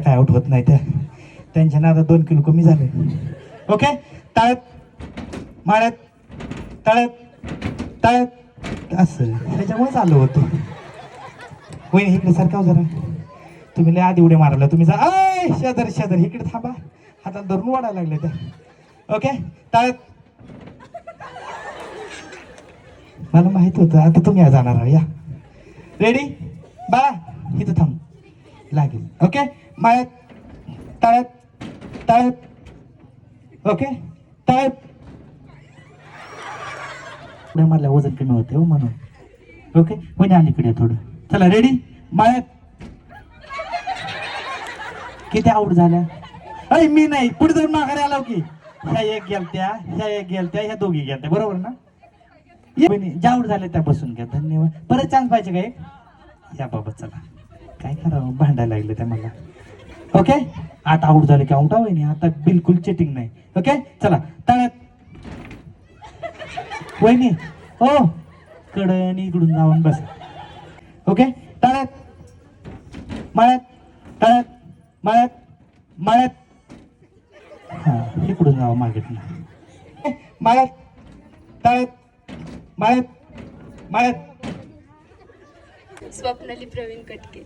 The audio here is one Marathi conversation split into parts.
काय आउट होत नाही त्या. त्यांच्या आता दोन किलो कमी झाले. ओके तळत माळ्यात. तळत तळत असं. त्याच्यामुळे चालू होतो. वहिनी इकडे सारखा जरा. तुम्ही लय आधी उड्या मारायला तुम्ही जा. आय शेजार शेजार. इकडे थांबा. हाताला धरून वाढायला लागले त्या. ओके तळत मला माहीत होतं. आता तुम्ही जाणार या. रेडी बाळा इथं थांब. लागेल. ओके माळ्यात तळ्यात. तळ्यात. ओके? तळ्यात. पुढे मला वजन कमी होते हो म्हणून. ओके? म्हणजे अलीकडे थोडं. चला रेडी माळ्यात किती आऊट झाल्या? अरे मी नाही. पुढे जाऊन माघारी आलो की. ह्या एक गेलत्या ह्या एक गेलत्या ह्या दोघी गेलत्या. बरोबर ना? ये ज्या आऊट झाल्या त्या बसून घ्या. धन्यवाद. परत चान्स पाहिजे का एक? या बाबा चला. काय करावं? भांडायला लागलं त्या मला. ओके आता आऊट झाले की आऊट नाही आता बिलकुल चिटिंग नाही. ओके चला तळ्यात. वहिनी हो. कडन इकडून जाऊन बस. ओके तळ्यात. माळ्यात. तळ्यात. माळ्यात. माळ्यात. हा इकडून जावं मागेत माळ्यात. तळ्यात. माळ्यात. माळ्यात. स्वप्नाली प्रवीण कटके.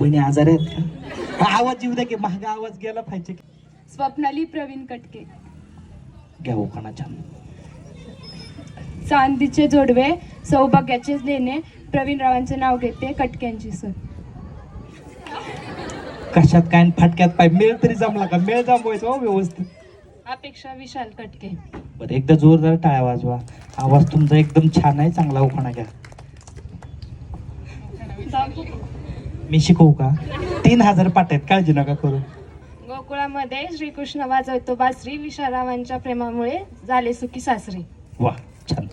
वहिनी आजार आहेत का? आवाज येऊ द्या की महाग आवाज गेला पाहिजे स्वप्नाली प्रवीण कटके. घ्या उखाणाच्या चांदीचे जोडवे सौभाग्याचे लेणे प्रवीण रावांचे नाव घेते कटक्यांची सर कशात काय आणि फाटक्यात पाय मेळ तरी जमला का? मेळ जमवायचा हो व्यवस्थित. अपेक्षा विशाल कटके. बरं एकदा जोरदार टाळ्या वाजवा. आवाज तुमचा एकदम छान आहे चांगला उखाणा घ्या. मी शिकवू का? तीन हजार पाट आहेत काळजी नका करू. गोकुळामध्ये श्रीकृष्ण वाजवतो बासरी विशालरावांच्या प्रेमामुळे झाले सुखी सासरी. वा छान.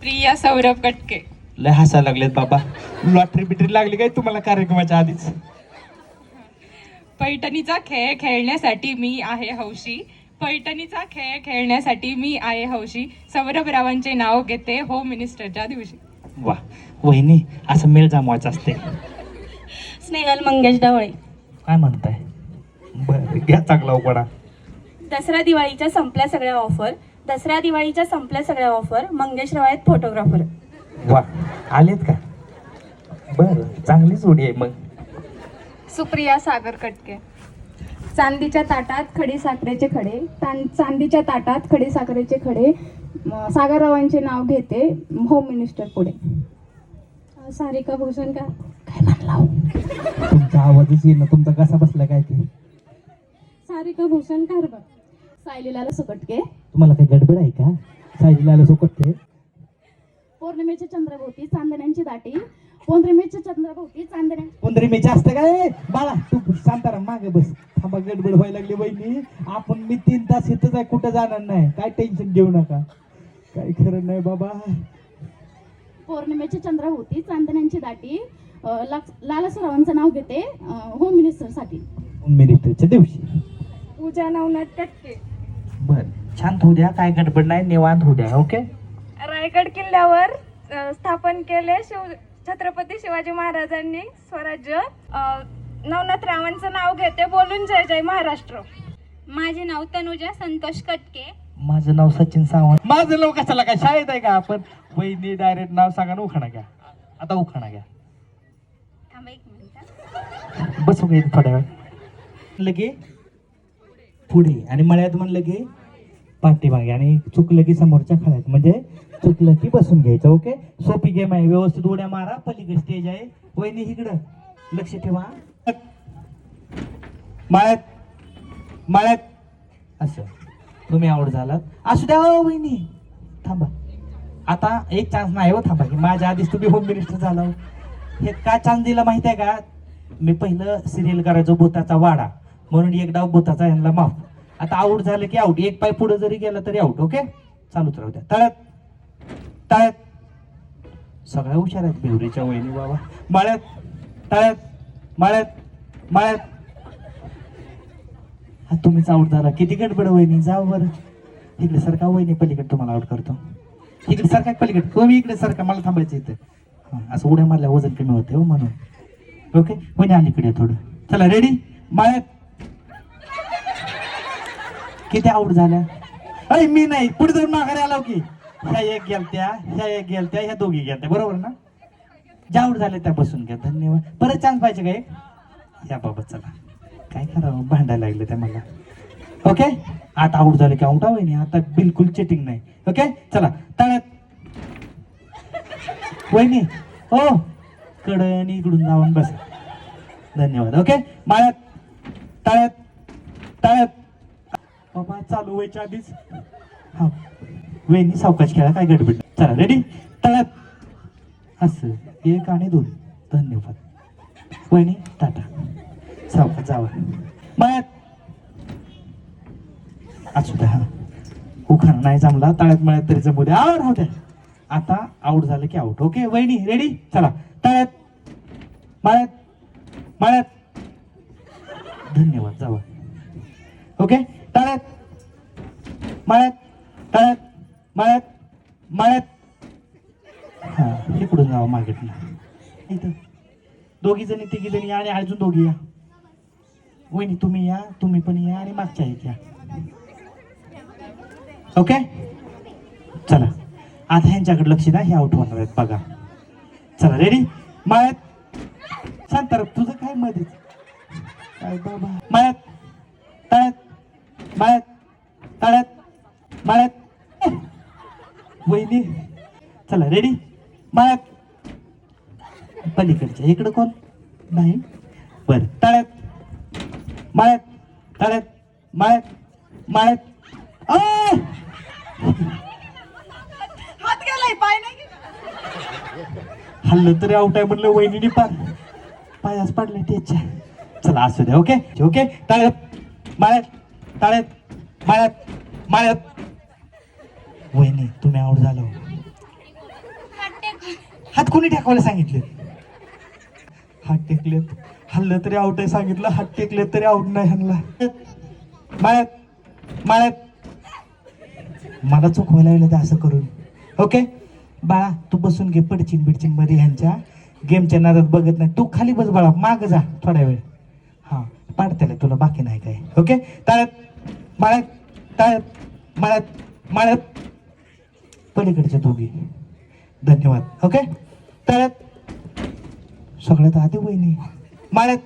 प्रिया सौरभ कटके. लय हसायला लागलेत बाबा. लॉटरी बिटरी लागली काय तुम्हाला कार्यक्रमाच्या आधीच? पैठणीचा खेळ खेळण्यासाठी मी आहे हौशी. पैठणीचा खेळ खेळण्यासाठी मी आहे हौशी. सौरभरावांचे नाव घेते होम मिनिस्टरच्या दिवशी. वा वहिनी असं मेळ जमवायचं असते स्नेहल मंगेश ढवळे. काय म्हणताय? बरं घ्या चांगला दसऱ्या दिवाळीच्या संपल्या सगळ्या ऑफर दसऱ्या दिवाळीच्या संपल्या सगळ्या ऑफर मंगेश राव आहेत फोटोग्राफर वा आलेत का? बरं चांगली जोडी आहे मग. सुप्रिया सागर कटके. चांदीच्या ताटात खडी साखरेचे खडे. तां- चांदीच्या ताटात खडी साखरेचे खडे. म, सागररावांचे नाव घेते होम मिनिस्टर पुढे. सारिका भूषण का काय म्हणला? तुमचा आवाजच येईना तुमचा कसा बसला काय ते? सारिका भूषण कारभार सायलीला सुकटके तुम्हाला काही गडबड आहे का? साईला सोकट ते पौर्णिमेच्या चंद्रभोवती चांदण्यांची दाटी. पौर्णिमेच्या चंद्रभोवती चांदण्या. मे जास्त काय? बाळा तू शांताराम मागे बस. थांबा गडबड व्हायला लागली बहिणी. आपण मी तीन तास इथंच आहे कुठं जाणार नाही. काय टेन्शन घेऊ नका. काय खरं नाही बाबा. पौर्णिमेच्या चंद्रभोवती चांदण्यांची दाटी. लालासरावांचं नाव घेते होम मिनिस्टरसाठी मिनिस्टरच्या दिवशी. पूजा नवनाथ कटके. बर. छान होऊ द्या काय गडबड नाही निवांत होऊ द्या ओके? रायगड किल्ल्यावर अ, स्थापन केले शिव छत्रपती शिवाजी महाराजांनी स्वराज्य. अ, नवनाथ रावांचं नाव घेते बोलून जय जय महाराष्ट्र. माझे नाव तनुजा संतोष कटके. माझं नाव सचिन सावंत. माझं नाव कशाला काय शाळेत आहे का आपण? वहिनी डायरेक्ट नाव सांगा ना उखाणा घ्या. आता उखाणा घ्या. बसू का थोड्या वेळ म्हणलं की पुढे. आणि मळ्यात म्हणलं की पाठीमागे. आणि चुकलं की समोरच्या खळ्यात म्हणजे चुकलं की बसून घ्यायचं ओके? सोपी गेम आहे. व्यवस्थित उड्या मारा. पलीकडे स्टेज आहे. वहिनी इकडं. लक्ष ठेवा. माळ्यात. माळ्यात. असं. तुम्ही आवड झालात. असू द्या हो वहिनी. थांबा. आता एक चान्स नाही हो थांबा की. माझ्या आधीच तुम्ही होम मिनिस्टर झाला हो. हे. का चान्स दिला माहिती आहे का? मी पहिलं सिरियल करायचो भूताचा वाडा. म्हणून एक डाव भूताचा यांना माफ. आता आऊट झालं की आऊट एक पाय पुढे जरी गेला तरी आऊट ओके चालूच राहू द्या. तळ्यात. तळ्यात. सगळ्या हुशार आहेत बिवरीच्या वहिनी बाबा. माळ्यात. तळ्यात. माळ्यात. माळ्यात. हा तुम्हीच आऊट झाला. किती गडबड वहिनी? जाऊ बरं. इकडे सारखा वहिनी पलीकडे तुम्हाला आऊट करतो. इकडे सारखा पलीकडे. कमी इकडे सारखा मला थांबायचं इथं. असं उड्या मारल्या वजन कमी होते हो म्हणून. ओके वहिनी अलीकडे थोडं चला रेडी माळ्यात किती आऊट झाल्या अरे मी नाही पुढे जाऊन माघारी आलो की ह्या एक गेलत्या ह्या एक गेलत्या ह्या दोघी गेलत्या बरोबर ना ज्या आऊट झाल्या त्या बसून घ्या धन्यवाद परत चान्स पाहिजे का एक या बाबा चला काय करावं भांडायला लागलं त्या मला ओके आता आऊट झाले की आऊट नाही आता बिलकुल चिटिंग नाही ओके चला तळ्यात वहिनी हो कडन इकडून जाऊन बस. धन्यवाद. ओके माळ्यात टाळ्यात टाळ्यात. बाबा चालू व्हायच्या आधीच. हा. वेणी सावकाश खेळा काय गडबड. चला रेडी तळ्यात असं. एक आणि दोन. धन्यवाद. वहिनी टाटा. सावकाश जावा. माळ्यात असू द्या हा. उखाणा नाही जमला. तळ्यात मळ्यात तरी जमू द्या. आवर होत्या आता आऊट झालं की आऊट ओके वहिनी रेडी चला. तळ्यात माळ्यात माळ्यात. धन्यवाद जावा. ओके तळ्यात माळ्यात तळ्यात माळ्यात माळ्यात. हा इकडून जावा मार्केटला इथं. दोघी जणी तिघी जणी या आणि अजून दोघी या. वहिनी तुम्ही या तुम्ही पण या आणि मागच्या एक या. ओके चला. आता ह्यांच्याकडे लक्ष द्या हे आउट होणार आहेत बघा. चला रेडी माळ्यात शांत तुझं काय मध्येच काय बाबा? मायात तळ्यात माळ्यात तळ्यात माळ्यात वहिनी चला रेडी माळ्यात पलीकडच्या इकडं कोण? नाही. बर तळ्यात माळ्यात तळ्यात माळ्यात माळ्यात आ! हल्लं तरी आउट आहे म्हणलं वहिनीने पार पायास पडले त्याच्या. चला असू द्या ओके ओके टाळ्यात माळ्यात टाळ्यात माळ्यात माळ्यात. वहिनी तुम्ही आउट झालो हो. हात कोणी टेकवायला सांगितले? हात टेकलेत. हल्लं तरी आउट आहे सांगितलं हात टेकलेत तरी आउट नाही हल्ला. माळ्यात माळ्यात. मला चुकवायला लागलं असं करून. ओके बाळा तू बसून घे पडचिन बिडचिनमध्ये ह्यांच्या. गेमच्या नादात बघत नाही. तू खाली बस बाळा माग जा थोड्या वेळ. हा पाडतेला तुला बाकी नाही काय. ओके ताळ्यात माळ्यात ताळ्यात माळ्यात माळ्यात पलीकडच्या दोघी. धन्यवाद. ओके ताळ्यात सगळ्यात आधी वहिनी. माळ्यात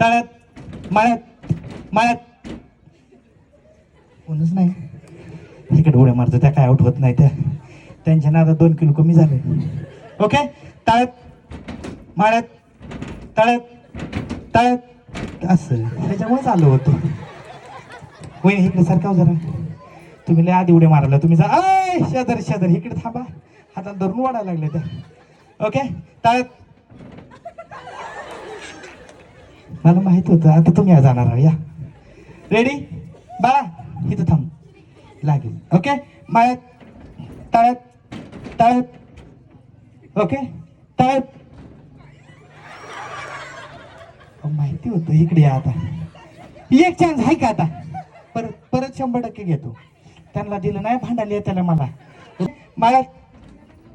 ताळ्यात माळ्यात माळ्यात कोणच नाही. इकडे उड्या मारतो त्या काय आउट होत नाही त्या. त्यांच्या नादात दोन किलो कमी झाले. ओके तळ्यात माळ्यात तळ्यात तळ्यात. असं. त्याच्यामुळेच आलो होतो. वहिनी इकडे सारखा हो जरा. तुम्ही लय आधी उड्या मारायला तुम्ही जा. आय शेजारी शेजारी इकडे थांबा. हातात धरून वाढायला लागले त्या. ओके तळ्यात. मला माहीत होतं आता तुम्ही जाणार आहो, या. रेडी बाळा इथं थांब. लागेल. ओके माळ्यात तळ्यात. तळ्यात ओके? तळ्यात माहिती होतं इकडे या आता. एक चान्स आहे का आता? परत परत शंभर टक्के घेतो. त्यांना दिलं नाही भांडायला त्याला मला. माळ्यात.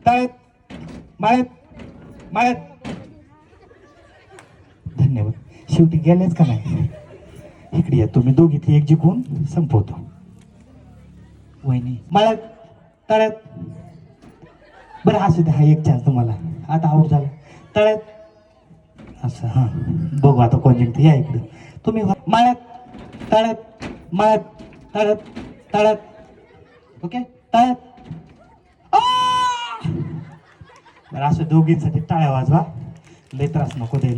टाळत माळ्यात. माळ्यात. धन्यवाद. शेवटी गेलेच का नाही? इकडे या तुम्ही दोघीतली एक जिंकून संपवतो. वहिनी माळ्यात. तळ्यात बरं असू द्या हा एक चान्स तुम्हाला. आता आऊट झाला. तळ्यात. असं हां. बघू आता कोण जिंकते या इकडं. तुम्ही माळ्यात. तळ्यात. माळ्यात. तळ्यात. तळ्यात. ओके? तळ्यात. बरं असं दोघींसाठी टाळ्या वाजवा. लय त्रास नको द्यायला.